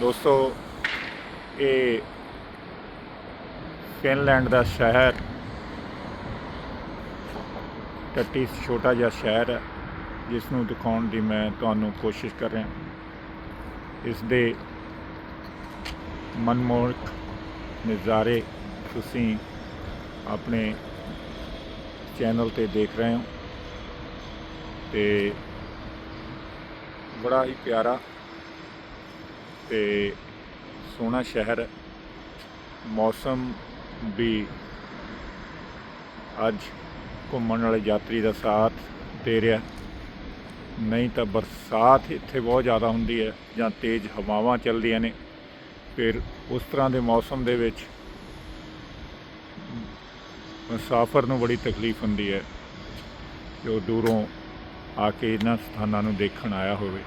ਦੋਸਤੋ, ਇਹ ਫਿਨਲੈਂਡ ਦਾ ਸ਼ਹਿਰ, ਟੱਟੀ ਛੋਟਾ ਜਿਹਾ ਸ਼ਹਿਰ ਹੈ, ਜਿਸ ਨੂੰ ਦਿਖਾਉਣ ਦੀ ਮੈਂ ਤੁਹਾਨੂੰ ਕੋਸ਼ਿਸ਼ ਕਰ ਰਿਹਾ ਇਸ ਦੇ ਮਨਮੋਹਕ ਨਜ਼ਾਰੇ ਤੁਸੀਂ ਆਪਣੇ ਚੈਨਲ ਤੇ ਦੇਖ ਰਹੇ ਹੋ ਤੇ ਬੜਾ ਹੀ ਪਿਆਰਾ ਤੇ ਸੋਹਣਾ ਸ਼ਹਿਰ ਹੈ ਮੌਸਮ ਵੀ ਅੱਜ ਘੁੰਮਣ ਵਾਲੇ ਯਾਤਰੀ ਦਾ ਸਾਥ ਦੇ ਰਿਹਾ। ਨਹੀਂ ਤਾਂ ਬਰਸਾਤ ਇੱਥੇ ਬਹੁਤ ਜ਼ਿਆਦਾ ਹੁੰਦੀ ਹੈ ਜਾਂ ਤੇਜ਼ ਹਵਾਵਾਂ ਚੱਲਦੀਆਂ ਨੇ। ਫਿਰ ਉਸ ਤਰ੍ਹਾਂ ਦੇ ਮੌਸਮ ਦੇ ਵਿੱਚ ਮੁਸਾਫਰ ਨੂੰ ਬੜੀ ਤਕਲੀਫ ਹੁੰਦੀ ਹੈ ਜੋ ਦੂਰੋਂ ਆ ਕੇ ਇਹਨਾਂ ਸਥਾਨਾਂ ਨੂੰ ਦੇਖਣ ਆਇਆ ਹੋਵੇ।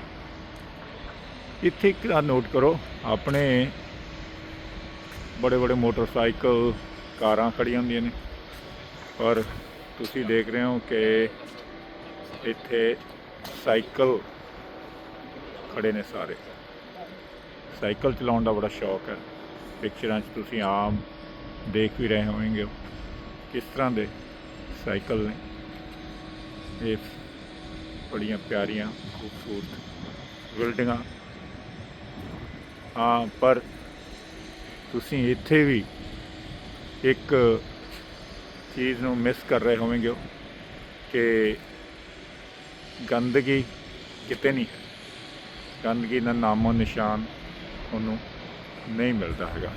ਇੱਥੇ ਇੱਕ ਨੋਟ ਕਰੋ, ਆਪਣੇ ਬੜੇ ਬੜੇ ਮੋਟਰਸਾਈਕਲ ਕਾਰਾਂ ਖੜੀਆਂ ਹੁੰਦੀਆਂ ਨੇ। ਪਰ ਤੁਸੀਂ ਦੇਖ ਰਹੇ ਹੋ ਕਿ ਇੱਥੇ ਸਾਈਕਲ ਖੜੇ ਨੇ ਸਾਰੇ। ਸਾਈਕਲ ਚਲਾਉਣ ਦਾ ਬੜਾ ਸ਼ੌਕ ਹੈ। ਪਿਕਚਰਾਂ 'ਚ ਤੁਸੀਂ ਆਮ ਦੇਖ ਵੀ ਰਹੇ ਹੋਵੋਗੇ ਕਿਸ ਤਰ੍ਹਾਂ ਦੇ ਸਾਈਕਲ ਨੇ। ਇਹ ਬੜੀਆਂ ਪਿਆਰੀਆਂ, ਖੂਬਸੂਰਤ ਬਿਲਡਿੰਗਾਂ। ਹਾਂ, ਪਰ ਤੁਸੀਂ ਇੱਥੇ ਵੀ ਇੱਕ ਚੀਜ਼ ਨੂੰ ਮਿਸ ਕਰ ਰਹੇ ਹੋਵੋਗੇ ਕਿ ਗੰਦਗੀ ਕਿਤੇ ਨਹੀਂ ਹੈ। ਗੰਦਗੀ ਦਾ ਨਾਮੋ ਨਿਸ਼ਾਨ ਤੁਹਾਨੂੰ ਨਹੀਂ ਮਿਲਦਾ ਹੈਗਾ।